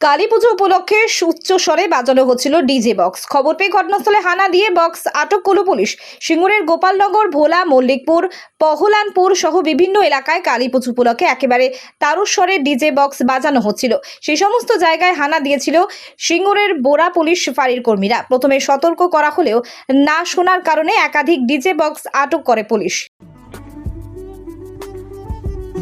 কালী পুজো উপলক্ষে উচ্চ স্বরে বাজানো হচ্ছিল ডিজে বক্স। খবর পেয়ে ঘটনাস্থলে হানা দিয়ে বক্স আটক করল পুলিশ। সিঙ্গুরের গোপালনগর, ভোলা, মল্লিকপুর, পহলানপুর সহ বিভিন্ন এলাকায় কালী পুজো উপলক্ষে একেবারে তারস্বরে ডিজে বক্স বাজানো হচ্ছিল। সেই সমস্ত জায়গায় হানা দিয়েছিল সিঙ্গুরের বোরা পুলিশ ফাঁড়ির কর্মীরা। প্রথমে সতর্ক করা হলেও না শোনার কারণে একাধিক ডিজে বক্স আটক করে পুলিশ।